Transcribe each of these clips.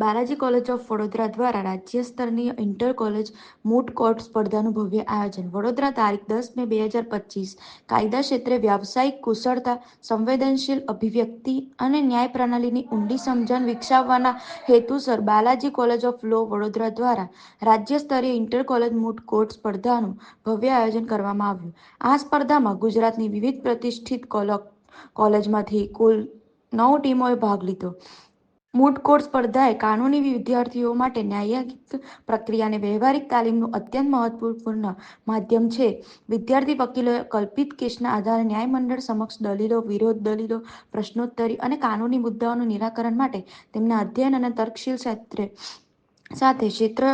Balaji college of Vadodara દ્વારા રાજ્ય સ્તરની ઇન્ટર કોલેજ મૂટ કોર્ટ સ્પર્ધાનું ભવ્ય આયોજન. વડોદરા તારીખ દસ મે બે હજાર પચીસ. કાયદા ક્ષેત્રે વ્યાવસાયિક કુશળતા, સંવેદનશીલ અભિવ્યક્તિ અને ન્યાય પ્રણાલીની ઊંડી સમજણ વિકસાવવાના હેતુસર Balaji college of law Vadodara દ્વારા રાજ્ય સ્તરીય ઇન્ટર કોલેજ મૂટ કોર્ટ સ્પર્ધાનું ભવ્ય આયોજન કરવામાં આવ્યું. આ સ્પર્ધામાં ગુજરાતની વિવિધ પ્રતિષ્ઠિત કોલો, કોલેજમાંથી કુલ નવ ટીમોએ ભાગ લીધો. મૂટ કોર્ટ સ્પર્ધાએ કાનૂની વિદ્યાર્થીઓ માટે ન્યાયિક પ્રક્રિયાને વ્યવહારિક તાલીમનું અત્યંત મહત્વપૂર્ણ માધ્યમ છે. વિદ્યાર્થી વકીલોએ કલ્પિત કેસના આધારે ન્યાયમંડળ સમક્ષ દલીલો, વિરોધ દલીલો, પ્રશ્નોત્તરી અને કાનૂની મુદ્દાઓનું નિરાકરણ માટે તેમના અધ્યયન અને તર્કશીલ ક્ષેત્રે સાથે ક્ષેત્ર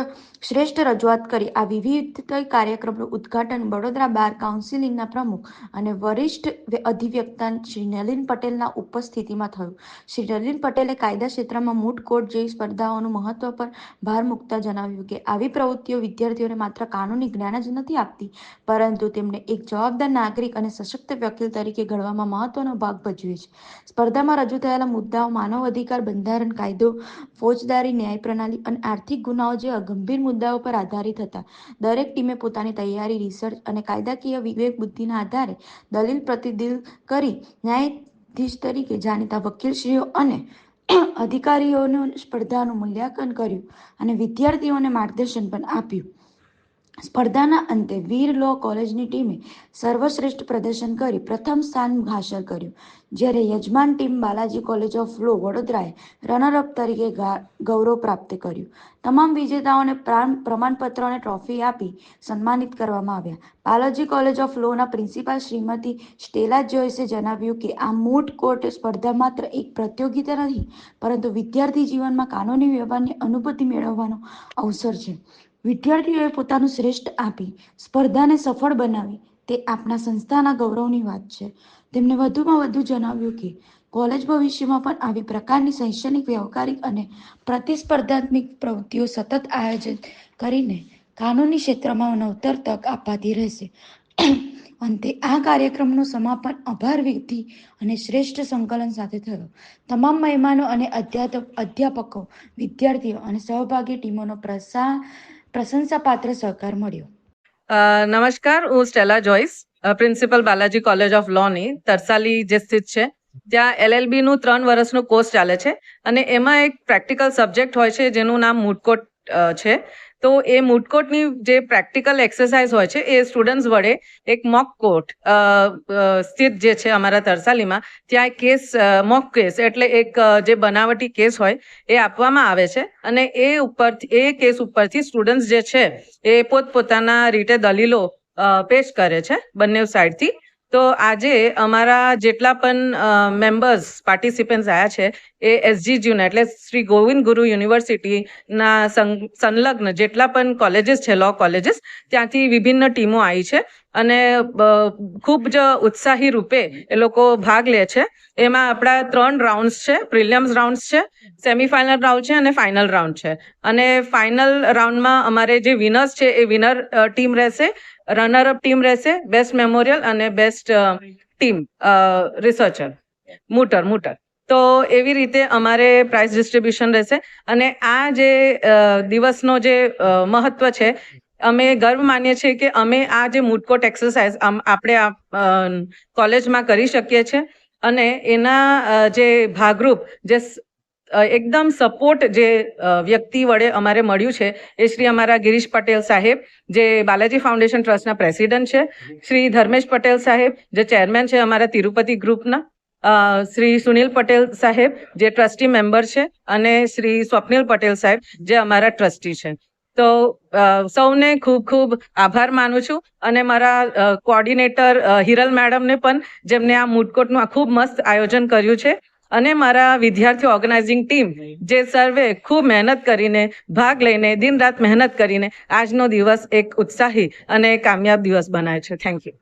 શ્રેષ્ઠ રજૂઆત કરી. આ વિવિધ કાર્યક્રમનું ઉદ્ઘાટન વડોદરા બાર કાઉન્સિલિંગના પ્રમુખ અને વરિષ્ઠ અધિવક્તા શ્રી નલિન પટેલના ઉપસ્થિતિમાં થયું. શ્રી નલિન પટેલે કાયદા ક્ષેત્રમાં મૂટ કોર્ટ જેવી સ્પર્ધાઓનું મહત્વ પર ભાર મૂકતા જણાવ્યું કે, આવી પ્રવૃત્તિઓ વિદ્યાર્થીઓને માત્ર કાનૂની જ્ઞાન જ નથી આપતી, પરંતુ તેમને એક જવાબદાર નાગરિક અને સશક્ત વકીલ તરીકે ઘડવામાં મહત્વનો ભાગ ભજવે છે. સ્પર્ધામાં રજૂ થયેલા મુદ્દાઓ માનવ અધિકાર બંધારણ કાયદો, ફોજદારી ન્યાય પ્રણાલી અને આર્થિક ગુનાઓ જેવા ગંભીર મુદ્દાઓ પર આધારિત હતા. દરેક ટીમે પોતાની તૈયારી રિસર્ચ અને કાયદાકીય વિવેક બુદ્ધિના આધારે દલીલ પ્રતિદિલ કરી ન્યાયાધીશ તરીકે જાણીતા વકીલશ્રીઓ અને અધિકારીઓનું સ્પર્ધાનું મૂલ્યાંકન કર્યું અને વિદ્યાર્થીઓને માર્ગદર્શન પણ આપ્યું. સ્પર્ધાના અંતે વીર લો કોલેજની ટીમે સર્વશ્રેષ્ઠ પ્રદર્શન કરી પ્રથમ સ્થાન હાંસલ કર્યું. જ્યારે યજમાન team Balaji college of law વડોદરાએ runner up તરીકે ગૌરવ પ્રાપ્ત કર્યું. તમામ વિજેતાઓને પ્રમાણપત્ર અને ટ્રોફી આપી સન્માનિત કરવામાં આવ્યા. બાલાજી કોલેજ ઓફ લોના પ્રિન્સિપાલ શ્રીમતી સ્ટેલા જોઈસે જણાવ્યું કે, આ મૂટ કોર્ટ સ્પર્ધા માત્ર એક પ્રતિયોગિતા નથી, પરંતુ વિદ્યાર્થી જીવનમાં કાનૂની વ્યવહારની અનુભૂતિ મેળવવાનો અવસર છે. વિદ્યાર્થીઓએ પોતાનું શ્રેષ્ઠ આપી, સ્પર્ધાને સફળ બનાવી. તે આપણા સંસ્થાના ગૌરવની વાત છે. તેમણે વધુમાં વધુ જણાવ્યું કે, કોલેજ ભવિષ્યમાં પણ આવી પ્રકારની શૈક્ષણિક, વ્યવહારિક અને પ્રતિસ્પર્ધાત્મક પ્રવૃત્તિઓ સતત આયોજન કરીને કાનૂની ક્ષેત્રમાં નવતર તક અપાતી રહેશે. અંતે આ કાર્યક્રમનું સમાપન આભાર વિધિ અને શ્રેષ્ઠ સંકલન સાથે થયો. તમામ મહેમાનો અને અધ્યાપકો વિદ્યાર્થીઓ અને સહભાગી ટીમોનો પ્રસા પ્રશંસાપાત્ર સહકાર મળ્યો. નમસ્કાર, હું Stella Joyce principal Balaji college of લોની, તરસાલી જે સ્થિત છે. ત્યાં એલએલબી નું ત્રણ વર્ષનો કોર્સ ચાલે છે અને એમાં એક પ્રેક્ટિકલ સબ્જેક્ટ હોય છે જેનું નામ મૂટકોટ છે. તો એ મૂટકોટની જે પ્રેક્ટિકલ એક્સરસાઇઝ હોય છે, એ સ્ટુડન્ટ્સ વડે એક મોક કોર્ટ સ્થિત જે છે અમારા તરસાલીમાં, ત્યાં એક કેસ મોક કેસ એટલે એક જે બનાવટી કેસ હોય, એ આપવામાં આવે છે. અને એ ઉપર એ કેસ ઉપરથી સ્ટુડન્ટ્સ જે છે, એ પોતપોતાના રીતે દલીલો પેશ કરે છે, બંને સાઈડથી. તો આજે અમારા જેટલા પણ મેમ્બર્સ પાર્ટિસિપન્ટ્સ આવ્યા છે, એ એસજીજીયુના એટલે શ્રી ગોવિંદ ગુરુ યુનિવર્સિટીના સંલગ્ન જેટલા પણ કોલેજીસ છે લો કોલેજીસ ત્યાંથી વિભિન્ન ટીમો આવી છે અને ખૂબ જ ઉત્સાહી રૂપે એ લોકો ભાગ લે છે. એમાં આપણા ત્રણ રાઉન્ડ્સ છે પ્રિલિયમ્સ રાઉન્ડ્સ છે સેમિફાઇનલ રાઉન્ડ છે અને ફાઇનલ રાઉન્ડ છે. અને ફાઇનલ રાઉન્ડમાં અમારે જે વિનર્સ છે, એ વિનર ટીમ રહેશે. રનર અપ ટીમ રહેશે બેસ્ટ મેમોરિયલ અને best team researcher mooter mooter તો એવી રીતે અમારે પ્રાઇઝ ડિસ્ટ્રીબ્યુશન રહેશે અને આ જે દિવસનો જે મહત્વ છે, અમે ગર્વ માનીએ છીએ કે અમે આ જે મૂટકોટ એક્સરસાઇઝ આપણે કોલેજમાં કરી શકીએ છીએ અને એના જે ભાગરૂપ જે એકદમ સપોર્ટ જે વ્યક્તિ વડે અમારે મળ્યું છે એ શ્રી અમારા ગિરીશ પટેલ સાહેબ, જે બાલાજી ફાઉન્ડેશન ટ્રસ્ટના પ્રેસિડન્ટ છે. શ્રી ધર્મેશ પટેલ સાહેબ, જે ચેરમેન છે અમારા તિરુપતિ ગ્રુપના. શ્રી સુનિલ પટેલ સાહેબ, જે ટ્રસ્ટી મેમ્બર છે અને શ્રી સ્વપ્નિલ પટેલ સાહેબ, જે અમારા ટ્રસ્ટી છે. તો સૌને ખૂબ ખૂબ આભાર માનું છું અને મારા કોઓર્ડિનેટર હિરલ મેડમને પણ જેમને આ મૂટકોટનું આ ખૂબ મસ્ત આયોજન કર્યું છે અને મારા વિદ્યાર્થી ઓર્ગેનાઇઝિંગ ટીમ જે સર્વે ખૂબ મહેનત કરીને, ભાગ લઈને દિન રાત મહેનત કરીને આજનો દિવસ એક ઉત્સાહી અને કામયાબ દિવસ બનાવે છે. Thank you